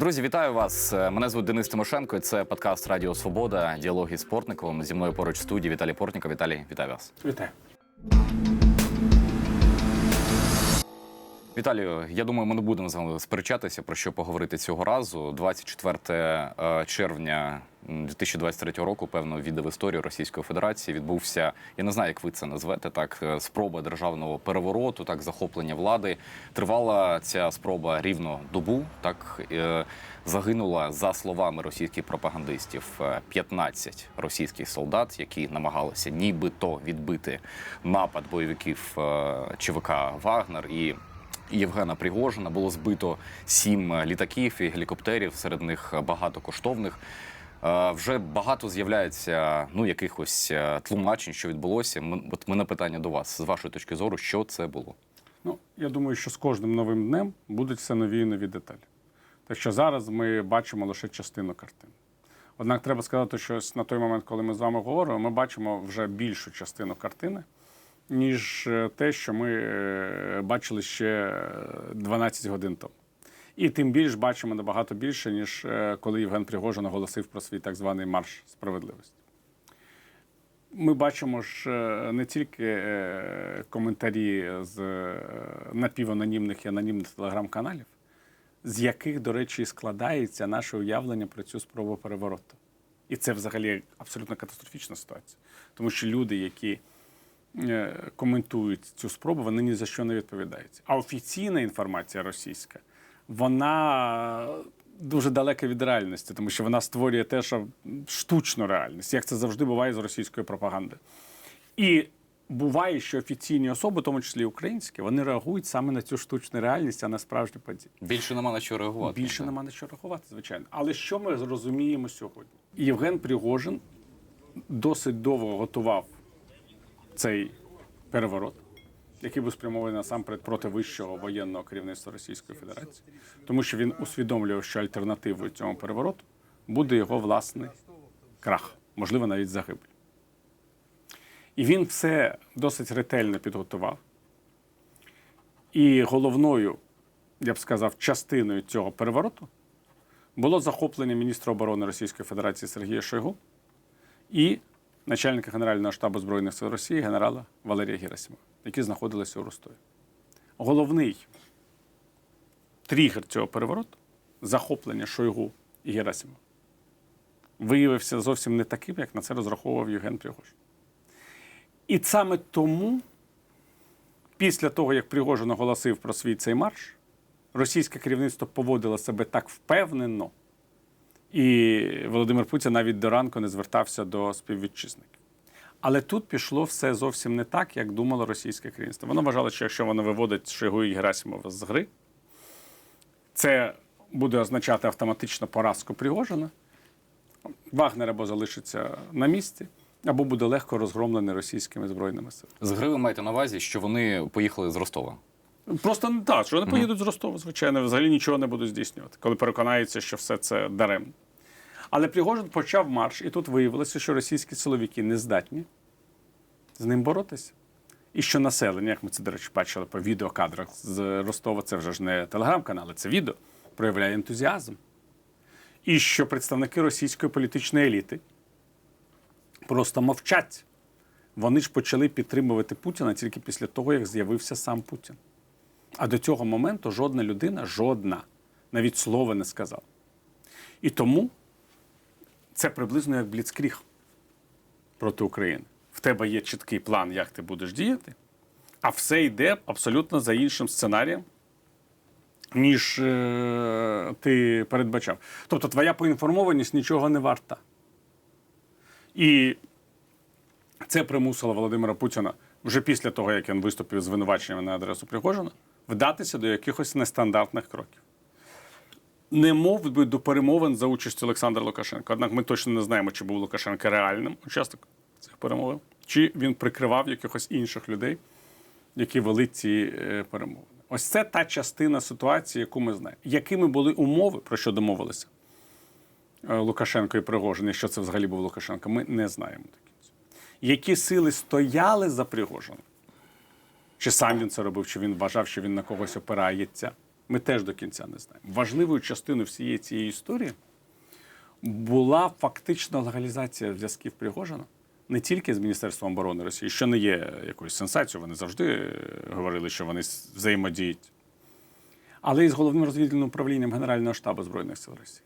Друзі, вітаю вас. Мене звуть Денис Тимошенко. і Це подкаст Радіо Свобода. Діалоги з Портниковим. Зі мною поруч в студії Віталій Портніков. Віталій, вітаю вас. Вітаю. Віталію, я думаю, ми не будемо з вами сперечатися про що поговорити цього разу. 24 е, червня м, 2023 року, певно, віддав історію Російської Федерації. Відбувся, я не знаю, як ви це назвете, так е, спроба державного перевороту, так захоплення влади. Тривала ця спроба рівно добу. Так е, загинула за словами російських пропагандистів е, 15 російських солдат, які намагалися нібито відбити напад бойовиків ЧВК Вагнер і Євгена Пригожина було збито сім е, літаків і гелікоптерів, серед них багато коштовних. Е, Вже багато з'являється ну якихось е, тлумачень, що відбулося. М- От мене питання до вас з вашої точки зору, що це було? Ну, я думаю, що з кожним новим днем будуть все нові і нові деталі. Так що зараз ми бачимо лише частину картини. Однак треба сказати, що на той момент, коли ми з вами говоримо, ми бачимо вже більшу частину картини, ніж е, те, що ми е, бачили ще е, 12 годин тому. І тим більш бачимо набагато більше, ніж е, коли Євген Пригожин оголосив про свій так званий марш справедливості. Ми бачимо ж е, не тільки е, коментарі з е, напіванонімних і анонімних телеграм-каналів, з яких, до речі, складається наше уявлення про цю спробу перевороту. І це взагалі абсолютно катастрофічна ситуація. Тому що люди, які е, коментують цю спробу, вони ні за що не відповідають. А офіційна інформація російська, вона дуже далека від реальності, тому що вона створює те, що штучну реальність, як це завжди буває з російської пропаганди. І буває, що офіційні особи, в тому числі українські, вони реагують саме на цю штучну реальність, а не справжні події. Більше нема на що реагувати. Більше нема на що рахувати, звичайно. Але що ми зрозуміємо сьогодні? Євген Пригожин досить довго готував цей переворот, який був спрямований насамперед проти вищого воєнного керівництва Російської Федерації, тому що він усвідомлював, що альтернативою цьому перевороту буде його власний крах, можливо, навіть загибель. І він все досить ретельно підготував. І головною я б сказав, частиною цього перевороту було захоплення міністра оборони Російської Федерації Сергія Шойгу і начальника Генерального штабу Збройних сил Росії генерала Валерія Герасимова, які знаходилися у Ростові. Головний тригер цього перевороту захоплення Шойгу і Герасимова виявився зовсім не таким, як на це розраховував Євген Пригожин. І саме тому, після того, як Пригожин оголосив про свій цей марш, російське керівництво поводило себе так впевнено, і Володимир Путін навіть до ранку не звертався до співвітчизників. Але тут пішло все зовсім не так, як думало російське керівництво. Воно вважало, що якщо воно виводить Шойгу і Герасимова з гри, це буде означати автоматично поразку Пригожина. Вагнер або залишиться на місці, або буде легко розгромлений російськими збройними силами. З гри ви маєте на увазі, що вони поїхали з Ростова. Просто не так, що вони поїдуть з Ростова, звичайно, взагалі нічого не будуть здійснювати, коли переконаються, що все це даремно. Але Пригожин почав марш, і тут виявилося, що російські силовики не здатні з ним боротися. І що населення, як ми це, до речі, бачили по відеокадрах з Ростова, це вже ж не телеграм-канали, це відео, проявляє ентузіазм. І що представники російської політичної еліти просто мовчать. Вони ж почали підтримувати Путіна тільки після того, як з'явився сам Путін. А до цього моменту жодна людина, жодна, навіть слова не сказала. І тому це приблизно як бліцкріг проти України. В тебе є чіткий план, як ти будеш діяти, а все йде абсолютно за іншим сценарієм, ніж е, ти передбачав. Тобто твоя поінформованість нічого не варта. І це примусило Володимира Путіна вже після того, як він виступив з звинуваченнями на адресу Пригожина, вдатися до якихось нестандартних кроків. Не мов би до перемовин за участю Олександра Лукашенка. Однак ми точно не знаємо, чи був Лукашенко реальним учасником цих перемовин, чи він прикривав якихось інших людей, які вели ці е, перемовини. Ось це та частина ситуації, яку ми знаємо. Якими були умови, про що домовилися е, Лукашенко і Пригожин, і що це взагалі був Лукашенко, ми не знаємо до кінця. Які сили стояли за Пригожином? Чи сам він це робив, чи він вважав, що він на когось опирається? Ми теж до кінця не знаємо. Важливою частиною всієї цієї історії була фактична легалізація зв'язків Пригожина не тільки з Міністерством оборони Росії, що не є якоюсь сенсацією, вони завжди е, говорили, що вони взаємодіють, але і з головним розвідувальним управлінням Генерального штабу Збройних сил Росії.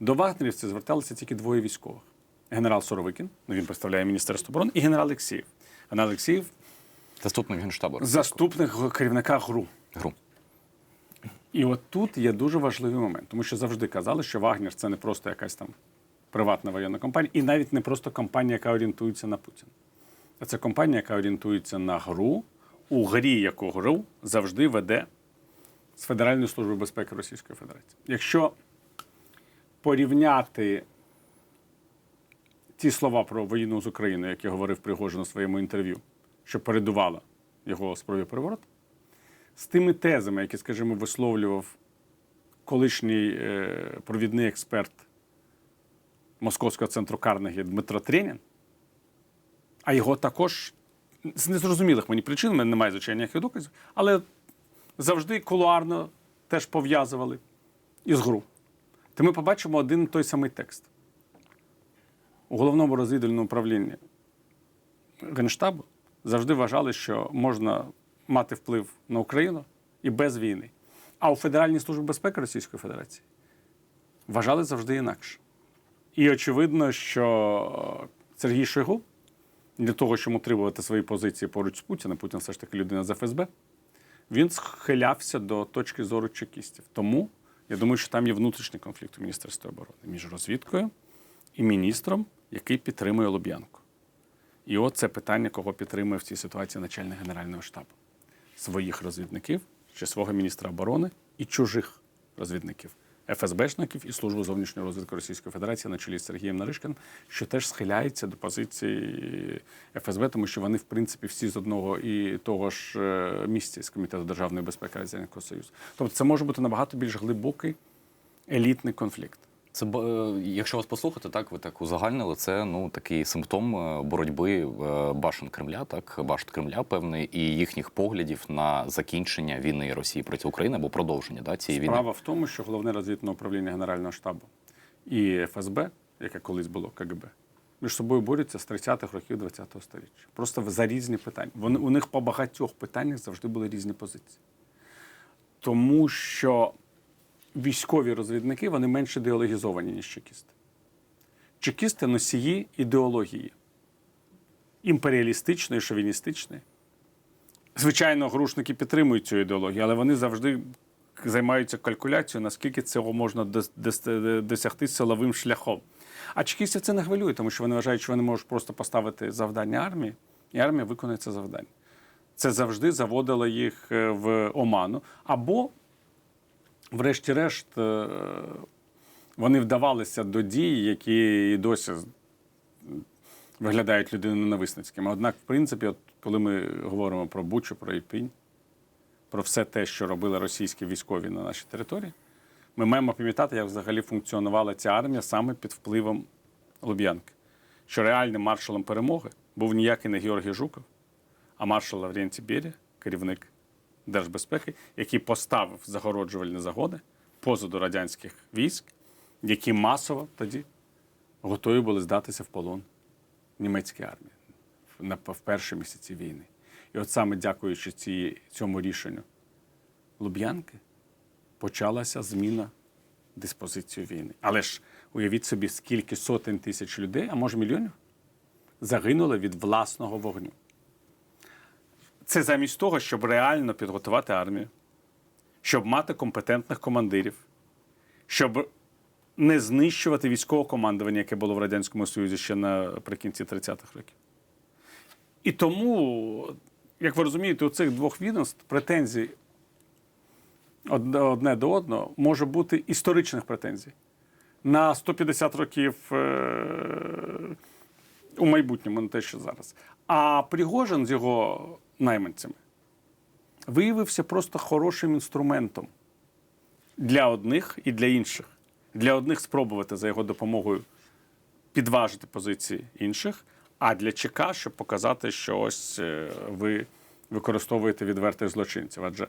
До вагнерівців зверталися тільки двоє військових: генерал Соровикін, ну він представляє Міністерство оборони, і генерал Олексіїв. Генерал Олексіїв Заступник генштабу. заступник керівника ГРУ. Гру. І от тут є дуже важливий момент, тому що завжди казали, що Вагнер це не просто якась там приватна воєнна компанія, і навіть не просто компанія, яка орієнтується на Путіна. А це компанія, яка орієнтується на гру, у грі яку гру завжди веде з Федеральної служби безпеки Російської Федерації. Якщо порівняти ті слова про війну з Україною, які говорив Пригожин у своєму інтерв'ю, що передувало його спробі перевороту, з тими тезами, які, скажімо, висловлював колишній е, провідний експерт Московського центру Карнегі Дмитро Тренін, а його також з незрозумілих мені причин, в мене немає звичайно ніяких доказів, але завжди кулуарно теж пов'язували із гру. То ми побачимо один той самий текст. У головному розвідувальному управлінні Генштабу завжди вважали, що можна мати вплив на Україну і без війни. А у Федеральній службі безпеки Російської Федерації вважали завжди інакше. І очевидно, що Сергій Шойгу для того, щоб утримувати свої позиції поруч з Путіним, Путін все ж таки людина з ФСБ, він схилявся до точки зору чекістів. Тому я думаю, що там є внутрішній конфлікт у Міністерстві оборони між розвідкою і міністром, який підтримує Луб'янку. І от це питання, кого підтримує в цій ситуації начальник Генерального штабу: своїх розвідників, чи свого міністра оборони і чужих розвідників. ФСБшників і службу зовнішньої розвідки Російської Федерації на чолі з Сергієм Наришкиним, що теж схиляється до позиції ФСБ, тому що вони, в принципі, всі з одного і того ж е, місця з Комітету державної безпеки Радянського Союзу. Тобто це може бути набагато більш глибокий елітний конфлікт. Це е, якщо вас послухати, так ви так узагальнили. Це ну такий симптом е, боротьби е, башен Кремля, так башт Кремля, певний, і їхніх поглядів на закінчення війни Росії проти України або продовження да, цієї війни. Справа в тому, що головне розвідне управління Генерального штабу і ФСБ, яке колись було КГБ, між собою борються з 30-х років ХХ століття. Просто за різні питання. Вони, у них по багатьох питаннях завжди були різні позиції. Тому що військові розвідники вони менш ідеологізовані, ніж чекісти. Чекісти носії ідеології імперіалістичної, шовіністичної. Звичайно, грушники підтримують цю ідеологію, але вони завжди займаються калькуляцією, наскільки цього можна дос- дос- досягти силовим шляхом. А чекістів це не хвилює, тому що вони вважають, що вони можуть просто поставити завдання армії, і армія виконує це завдання. Це завжди заводило їх е, в оману. Або, врешті-решт, е, вони вдавалися до дій, які і досі виглядають людиноненависницькими. Однак, в принципі, от коли ми говоримо про Бучу, про Ірпінь, про все те, що робили російські військові на нашій території, ми маємо пам'ятати, як взагалі функціонувала ця армія саме під впливом Луб'янки. Що реальним маршалом перемоги був ніякий не Георгій Жуков, а маршал Лаврентій Берія, керівник держбезпеки, який поставив загороджувальні загони позаду радянських військ, які масово тоді готові були здатися в полон німецькій армії в перші місяці війни. І от саме дякуючи ці, цьому рішенню Луб'янки, почалася зміна диспозиції війни. Але ж уявіть собі, скільки сотень тисяч людей, а може мільйонів, загинули від власного вогню. Це замість того, щоб реально підготувати армію, щоб мати компетентних командирів, щоб не знищувати військове командування, яке було в Радянському Союзі ще наприкінці 30-х років. І тому, як ви розумієте, у цих двох відомств претензій одне, до одного може бути історичних претензій на 150 років е- у майбутньому, не те, що зараз. А Пригожин з його найманцями виявився просто хорошим інструментом для одних і для інших. Для одних спробувати за його допомогою підважити позиції інших, а для ЧК, щоб показати, що ось е, ви використовуєте відвертих злочинців. Адже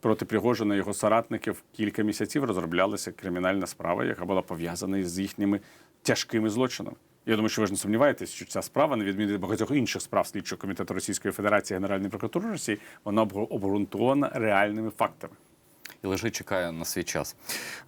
проти Пригожина і його соратників кілька місяців розроблялася кримінальна справа, яка була пов'язана із їхніми тяжкими злочинами. Я думаю, що ви ж не сумніваєтесь, що ця справа, на відміну від багатьох інших справ Слідчого комітету Російської Федерації Генеральної прокуратури Росії, вона обґрунтована реальними фактами. І лежить, чекає на свій час.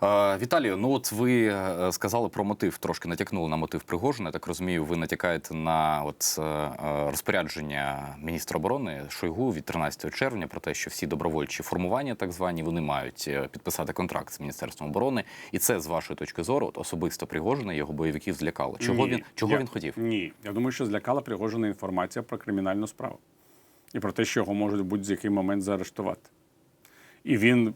Е, Віталію, ну от ви е, сказали про мотив, трошки натякнули на мотив Пригожина. Я Так розумію, ви натякаєте на от е, е, розпорядження міністра оборони Шойгу від 13 червня про те, що всі добровольчі формування, так звані, вони мають підписати контракт з міністерством оборони, і це з вашої точки зору, от особисто Пригожина його бойовиків злякало. Чого Ні. він чого Я- він хотів? Ні, я думаю, що злякала Пригожина інформація про кримінальну справу і про те, що його можуть в будь-який момент заарештувати. І він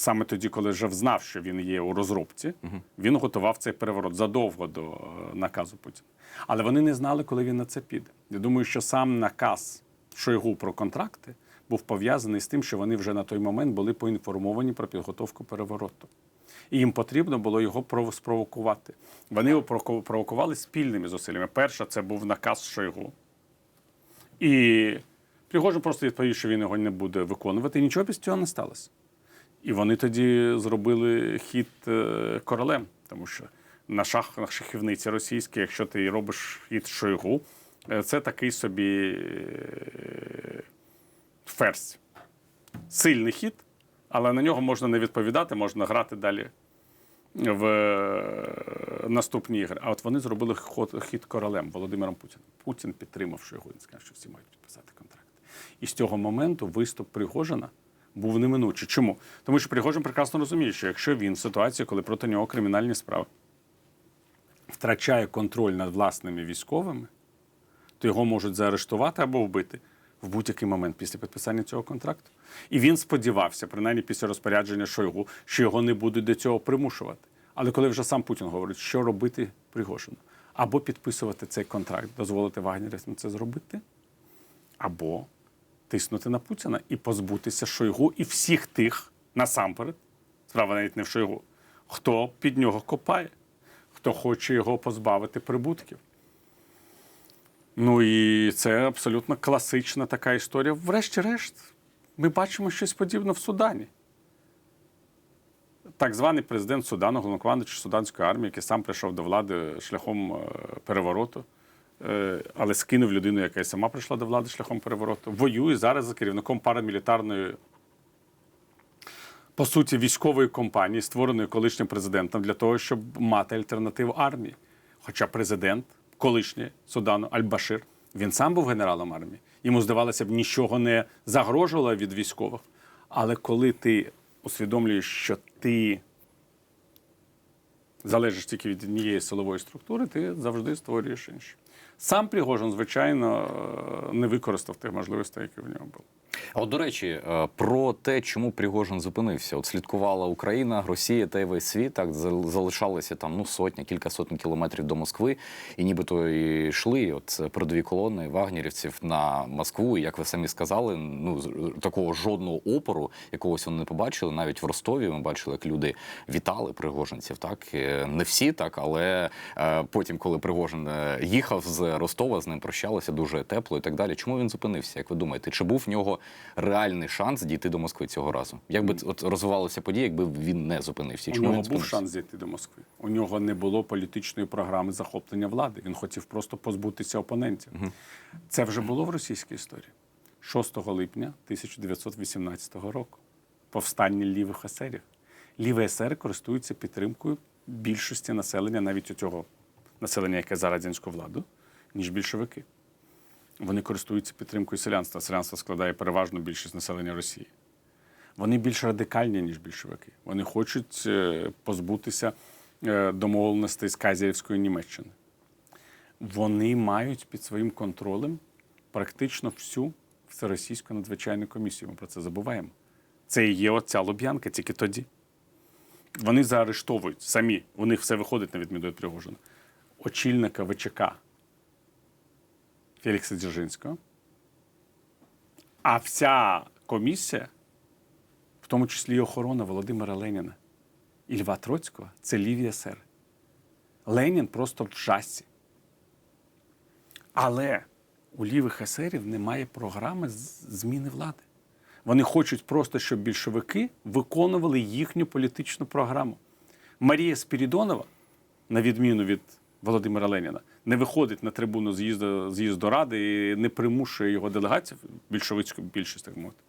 саме тоді, коли вже знав, що він є у розробці, він готував цей переворот задовго до е, наказу Путіна. Але вони не знали, коли він на це піде. Я думаю, що сам наказ Шойгу про контракти був пов'язаний з тим, що вони вже на той момент були поінформовані про підготовку перевороту. І їм потрібно було його прово- спровокувати. Вони його провокували спільними зусиллями. Перша це був наказ Шойгу. І Пригожин просто відповів, що він його не буде виконувати, і нічого після цього не сталося. І вони тоді зробили хід е, королем, тому що на шах на шахівниці російській, якщо ти робиш хід Шойгу, е, це такий собі е, ферзь. Сильний хід, але на нього можна не відповідати, можна грати далі в наступні ігри. А от вони зробили ход, хід королем Володимиром Путіним. Путін підтримав Шойгу, він сказав, що всі мають підписати контракт. І з цього моменту виступ Пригожина був неминучий. Чому? Тому що Пригожин прекрасно розуміє, що якщо він в ситуації, коли проти нього кримінальні справи, втрачає контроль над власними військовими, то його можуть заарештувати або вбити в будь-який момент після підписання цього контракту. І він сподівався, принаймні після розпорядження Шойгу, що його не будуть до цього примушувати. Але коли вже сам Путін говорить, що робити Пригожину, або підписувати цей контракт, дозволити вагнерівцям це зробити, або тиснути на Путіна і позбутися Шойгу і всіх тих насамперед, справа навіть не в Шойгу, хто під нього копає, хто хоче його позбавити прибутків. Ну і це абсолютно класична така історія. Врешті-решт, ми бачимо щось подібне в Судані. Так званий президент Судану, головнокомандуючий Суданської армії, який сам прийшов до влади шляхом е, перевороту, але скинув людину, яка й сама прийшла до влади шляхом перевороту, воює зараз за керівником парамілітарної, по суті, військової компанії, створеної колишнім президентом, для того, щоб мати альтернативу армії. Хоча президент, колишній Судану Аль-Башир, він сам був генералом армії. Йому здавалося б, нічого не загрожувало від військових. Але коли ти усвідомлюєш, що ти залежиш тільки від однієї силової структури, ти завжди створюєш інші. Сам Пригожин, звичайно, е, не використав тих можливостей, які в нього були. От до речі, е, про те, чому Пригожин зупинився. От слідкувала Україна, Росія та й весь світ. Так зал- залишалися там ну сотня, кілька сотень кілометрів до Москви, і нібито і йшли от передові колони вагнерівців на Москву. І як ви самі сказали, ну такого жодного опору, якогось вони не побачили. Навіть в Ростові ми бачили, як люди вітали пригожинців. Так Е, не всі, так, але е, потім, коли Пригожин е, їхав з Ростова, з ним прощалися дуже тепло і так далі. Чому він зупинився? Як ви думаєте, чи був в нього реальний шанс дійти до Москви цього разу? Як би от розвивалися події, якби він не зупинився? І У нього був шанс зійти до Москви. У нього не було політичної програми захоплення влади. Він хотів просто позбутися опонентів. Це вже було в російській історії. 6 липня 1918 року. Повстання лівих есерів. Ліві есери користуються підтримкою більшості населення, навіть у цього населення, яке за радянську владу, ніж більшовики. Вони користуються підтримкою селянства. Селянство складає переважну більшість населення Росії. Вони більш радикальні, ніж більшовики. Вони хочуть е, позбутися е, домовленостей з Казірівської Німеччини. Вони мають під своїм контролем практично всю всеросійську надзвичайну комісію. Ми про це забуваємо. Це і є оця Луб'янка, тільки тоді. Вони заарештовують самі, у них все виходить на відміну від Пригожина. Очільника ВЧК Фелікса Дзержинського. А вся комісія в тому числі і охорона Володимира Леніна і Льва Троцького це ліві СР. Ленін просто в жасі. Але у лівих есерів немає програми зміни влади. Вони хочуть просто, щоб більшовики виконували їхню політичну програму. Марія Спірідонова, на відміну від Володимира Леніна, не виходить на трибуну з'їзду, з'їзду ради і не примушує його делегацію, більшовицьку більшість, так мовити,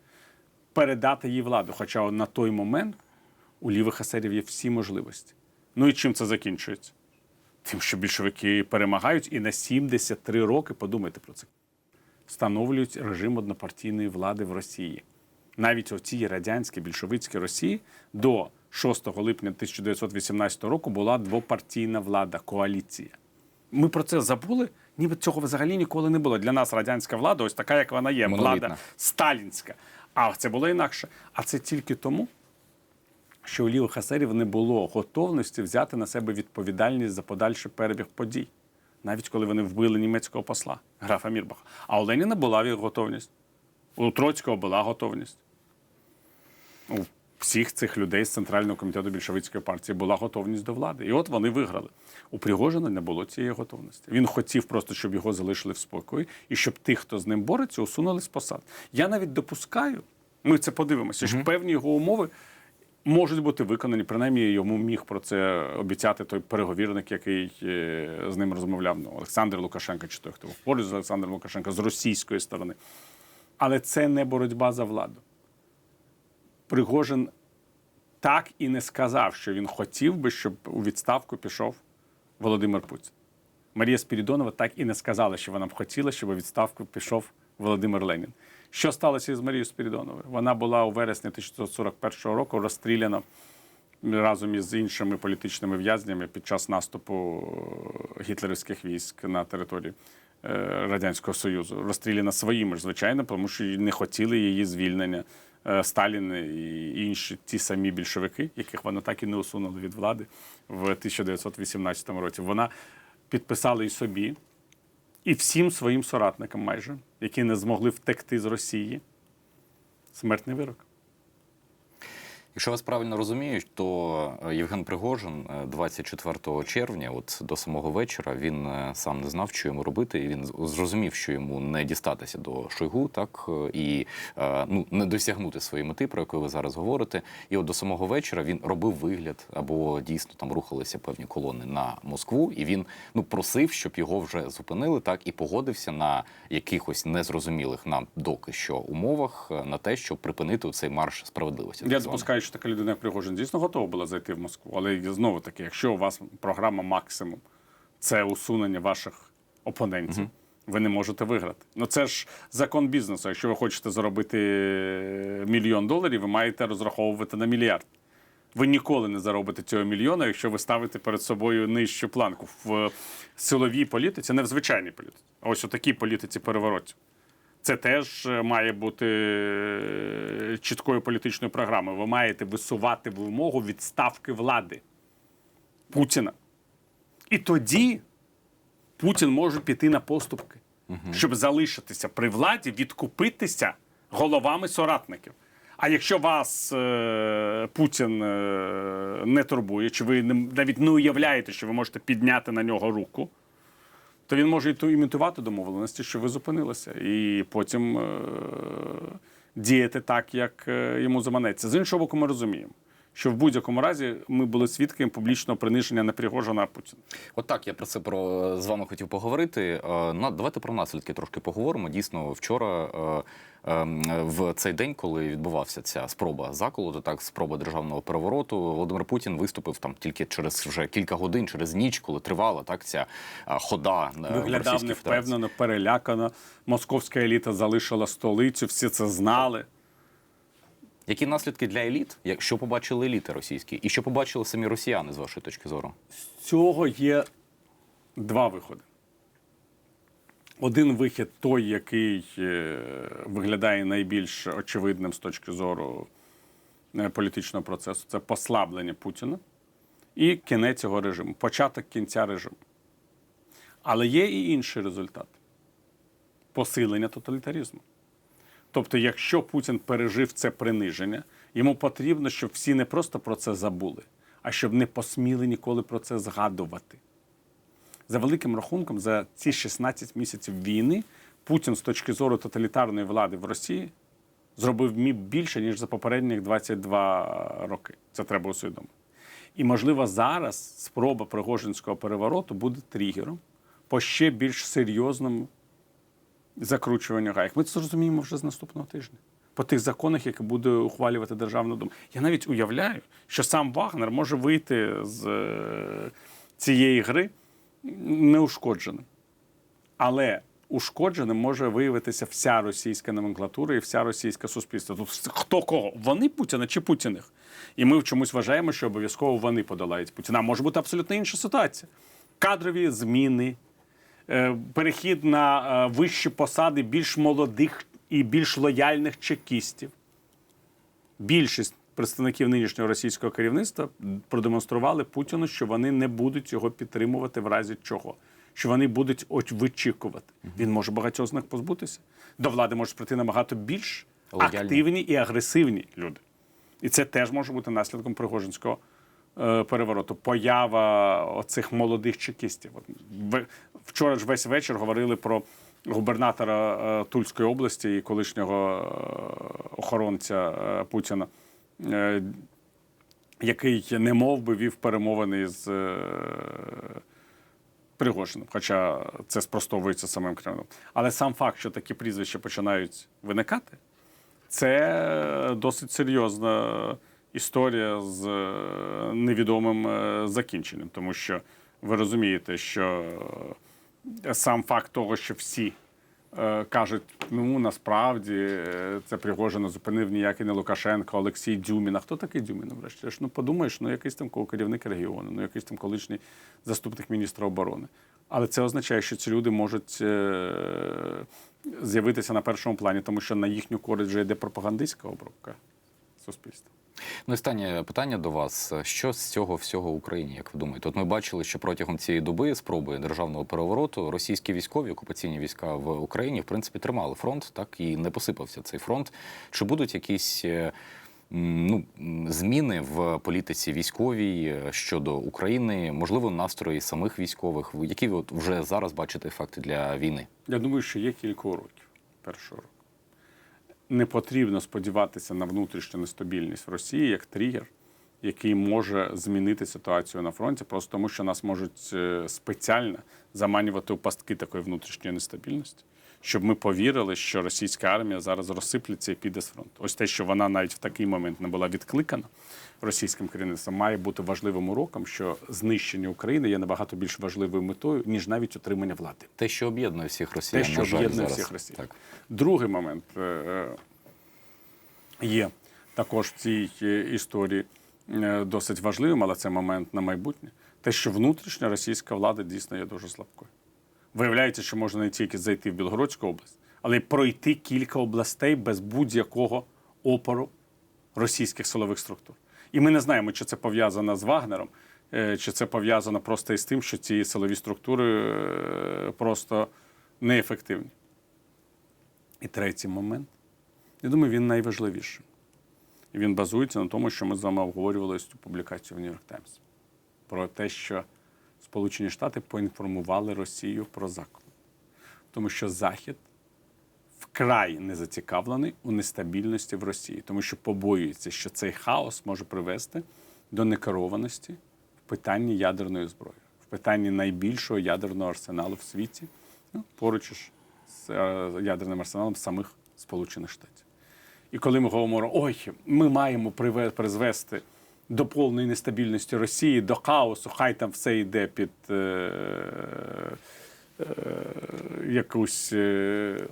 передати їй владу. Хоча на той момент у лівих есерів є всі можливості. Ну і чим це закінчується? Тим, що більшовики перемагають, і на 73 роки, подумайте про це, встановлюють режим однопартійної влади в Росії. Навіть у цій радянській більшовицькій Росії до 6 липня 1918 року була двопартійна влада, коаліція. Ми про це забули, ніби цього взагалі ніколи не було. Для нас радянська влада ось така, як вона є, Монолітна. влада сталінська. А це було інакше. А це тільки тому, що у лівих есерів не було готовності взяти на себе відповідальність за подальший перебіг подій, навіть коли вони вбили німецького посла графа Мірбаха. А у Леніна була готовність, у Троцького була готовність. Всіх цих людей з Центрального комітету більшовицької партії була готовність до влади. І от вони виграли. У Пригожина не було цієї готовності. Він хотів просто, щоб його залишили в спокої, і щоб тих, хто з ним бореться, усунули з посад. Я навіть допускаю, ми це подивимося, що певні його умови можуть бути виконані. Принаймні йому міг про це обіцяти той переговірник, який е, з ним розмовляв. Ну, Олександр Лукашенко, чи той, хто був поруч з Олександром Лукашенко з російської сторони. Але це не боротьба за владу. Пригожин так і не сказав, що він хотів би, щоб у відставку пішов Володимир Путін. Марія Спірідонова так і не сказала, що вона б хотіла, щоб у відставку пішов Володимир Ленін. Що сталося з Марією Спірідоновою? Вона була у вересні 1941 року розстріляна разом із іншими політичними в'язнями під час наступу гітлерівських військ на території е, Радянського Союзу. Розстріляна своїми ж, звичайно, тому що не хотіли її звільнення. Е, Сталін і інші ті самі більшовики, яких вона так і не усунули від влади в 1918 році. Вона підписала і собі, і всім своїм соратникам, майже, які не змогли втекти з Росії. Смертний вирок. Якщо вас правильно розумію, то е, Євген Пригожин е, 24 червня, от до самого вечора, він е, сам не знав, що йому робити, і він зрозумів, що йому не дістатися до Шойгу, так е, і е, ну не досягнути своєї мети, про яку ви зараз говорите. І от до самого вечора він робив вигляд, або дійсно там рухалися певні колони на Москву, і він ну просив, щоб його вже зупинили, так і погодився на якихось незрозумілих нам доки що умовах е, на те, щоб припинити цей марш справедливості. Я так званий. що така людина, як Пригожин, дійсно готова була зайти в Москву. Але знову таки, якщо у вас програма максимум це усунення ваших опонентів, ви не можете виграти. Ну це ж закон бізнесу. Якщо ви хочете заробити е, мільйон доларів, ви маєте розраховувати на мільярд. Ви ніколи не заробите цього мільйона, якщо ви ставите перед собою нижчу планку в силовій політиці, не в звичайній політиці, а ось у такій політиці переворотів. Це теж е, має бути е, чіткою політичною програмою. Ви маєте висувати вимогу відставки влади Путіна. І тоді Путін може піти на поступки, щоб залишитися при владі, відкупитися головами соратників. А якщо вас е, Путін е, не турбує, чи ви не- навіть не уявляєте, що ви можете підняти на нього руку, то він може і ту- імітувати домовленості, що ви зупинилися, і потім е- діяти так, як е, йому заманеться. З іншого боку, ми розуміємо, що в будь-якому разі ми були свідками публічного приниження не Пригожина, а Путіна. От так, я про це про з вами хотів поговорити. Е, На давайте про наслідки трошки поговоримо. Дійсно, вчора е, е, в цей день, коли відбувався ця спроба заколоту, так спроба державного перевороту, Володимир Путін виступив там тільки через вже кілька годин, через ніч, коли тривала так ця е, хода Виглядав невпевнено, перелякано. Московська еліта залишила столицю, всі це знали. Які наслідки для еліт? Що побачили еліти російські, і що побачили самі росіяни з вашої точки зору? З цього є два виходи. Один вихід той, який е, виглядає найбільш очевидним з точки зору е, політичного процесу, це послаблення Путіна і кінець його режиму, початок кінця режиму. Але є і інший результат посилення тоталітаризму. Тобто, якщо Путін пережив це приниження, йому потрібно, щоб всі не просто про це забули, а щоб не посміли ніколи про це згадувати. За великим рахунком, за ці 16 місяців війни Путін з точки зору тоталітарної влади в Росії зробив МІП більше, ніж за попередніх 22 роки. Це треба усвідомити. І, можливо, зараз спроба Пригожинського перевороту буде тригером по ще більш серйозному закручуванню гайок. Ми це зрозуміємо вже з наступного тижня. По тих законах, які буде ухвалювати Державна дума. Я навіть уявляю, що сам Вагнер може вийти з е, цієї гри неушкодженим. Але ушкодженим може виявитися вся російська номенклатура і вся російське суспільство. Тут хто кого? Вони Путіна чи Путіних? І ми в чомусь вважаємо, що обов'язково вони подолають Путіна. Може бути абсолютно інша ситуація. Кадрові зміни, перехід на е, вищі посади більш молодих і більш лояльних чекістів. Більшість представників нинішнього російського керівництва продемонстрували Путіну, що вони не будуть його підтримувати в разі чого. Що вони будуть от вичікувати. Він може багатьох з них позбутися. До влади можуть прийти набагато більш активні і агресивні люди. І це теж може бути наслідком Пригожинського е, перевороту. Поява оцих молодих чекістів. Вчора ж весь вечір говорили про губернатора е, Тульської області і колишнього е, охоронця е, Путіна, е, який не мов би вів перемовини з е, Пригожиним, хоча це спростовується самим Кремлем. Але сам факт, що такі прізвища починають виникати, це досить серйозна історія з е, невідомим е, закінченням, тому що ви розумієте, що е, сам факт того, що всі кажуть, ну насправді це Пригожина зупинив ніякий не Лукашенко, Олексій Дюмін. А хто такий Дюмін? Врешті ж ну подумаєш, ну якийсь там керівник регіону, ну якийсь там колишній заступник міністра оборони. Але це означає, що ці люди можуть з'явитися на першому плані, тому що на їхню користь вже йде пропагандистська обробка суспільства. Ну, і останнє питання до вас: що з цього всього Україні, як ви думаєте? От ми бачили, що протягом цієї доби спроби державного перевороту російські військові окупаційні війська в Україні в принципі тримали фронт, так і не посипався цей фронт. Чи будуть якісь е, ну, зміни в політиці військовій е, щодо України? Можливо, настрої самих військових? Ви- Які ви от вже зараз бачите факти для війни? Я думаю, що є кілька уроків першого року. Не потрібно сподіватися на внутрішню нестабільність в Росії як тригер, який може змінити ситуацію на фронті, просто тому що нас можуть е, спеціально заманювати у пастки такої внутрішньої нестабільності, щоб ми повірили, що російська армія зараз розсиплеться і піде з фронту. Ось те, що вона навіть в такий момент не була відкликана російським керівництвом, має бути важливим уроком, що знищення України є набагато більш важливою метою, ніж навіть отримання влади. Те, що об'єднує всіх росіян, Те, що об'єднує всіх росіян. Так. Другий момент е, е, є також в цій е, історії досить важливим, але це момент на майбутнє. Те, що внутрішня російська влада дійсно є дуже слабкою. Виявляється, що можна не тільки зайти в Білгородську область, але й пройти кілька областей без будь-якого опору російських силових структур. І ми не знаємо, чи це пов'язано з Вагнером, е, чи це пов'язано просто із тим, що ці силові структури е, просто неефективні. І третій момент, я думаю, він найважливіший. Він базується на тому, що ми з вами обговорювали цю публікацію в Нью-Йорк Таймс. Про те, що Сполучені Штати поінформували Росію про заклик. Тому що Захід вкрай не зацікавлений у нестабільності в Росії, тому що побоюється, що цей хаос може привести до некерованості в питанні ядерної зброї, в питанні найбільшого ядерного арсеналу в світі, ну, поруч з е, ядерним арсеналом самих Сполучених Штатів. І коли ми говоримо, ой, ми маємо призвести до повної нестабільності Росії, до хаосу, хай там все йде під е, е, якусь е,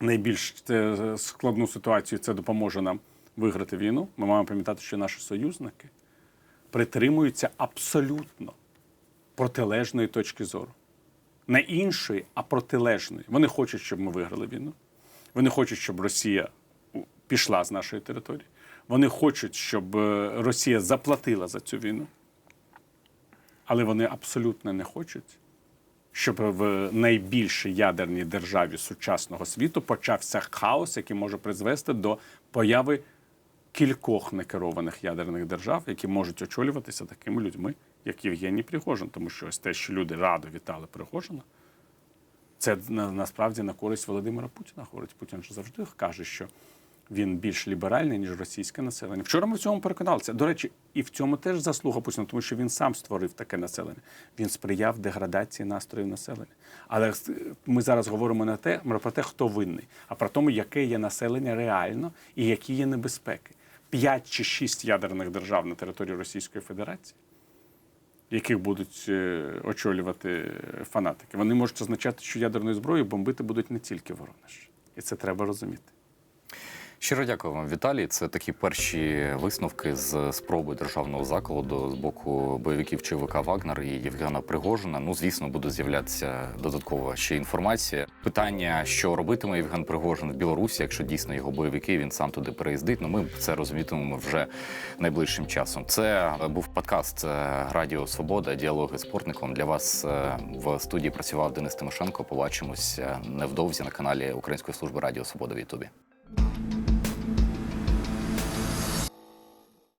найбільш е, складну ситуацію, це допоможе нам виграти війну. Ми маємо пам'ятати, що наші союзники притримуються абсолютно протилежної точки зору. Не іншої, а протилежної. Вони хочуть, щоб ми виграли війну. Вони хочуть, щоб Росія пішла з нашої території. Вони хочуть, щоб е, Росія заплатила за цю війну. Але вони абсолютно не хочуть, щоб в найбільшій ядерній державі сучасного світу почався хаос, який може призвести до появи кількох некерованих ядерних держав, які можуть очолюватися такими людьми, як Євгеній Пригожин. Тому що ось те, що люди радо вітали Пригожина, Це на, насправді на користь Володимира Путіна говорить. Путін же завжди каже, що він більш ліберальний, ніж російське населення. Вчора ми в цьому переконалися. До речі, і в цьому теж заслуга Путіна, тому що він сам створив таке населення. Він сприяв деградації настроїв населення. Але ми зараз говоримо не те, про те, хто винний, а про тому, яке є населення реально і які є небезпеки. П'ять чи шість ядерних держав на території Російської Федерації яких будуть е, очолювати фанатики. Вони можуть означати, що ядерною зброєю бомбити будуть не тільки Воронеж. І це треба розуміти. Щиро дякую вам, Віталій. Це такі перші висновки з спроби державного закладу з боку бойовиків ЧВК Вагнер і Євгена Пригожина. Ну, звісно, буде з'являтися додаткова ще інформація. Питання, що робитиме Євген Пригожин в Білорусі, якщо дійсно його бойовики він сам туди переїздить. Ну, ми це розумітимемо вже найближчим часом. Це був подкаст е, Радіо Свобода, діалоги з спортником. Для вас е, в студії працював Денис Тимошенко. Побачимось е, невдовзі на каналі Української служби Радіо Свобода в Ютубі.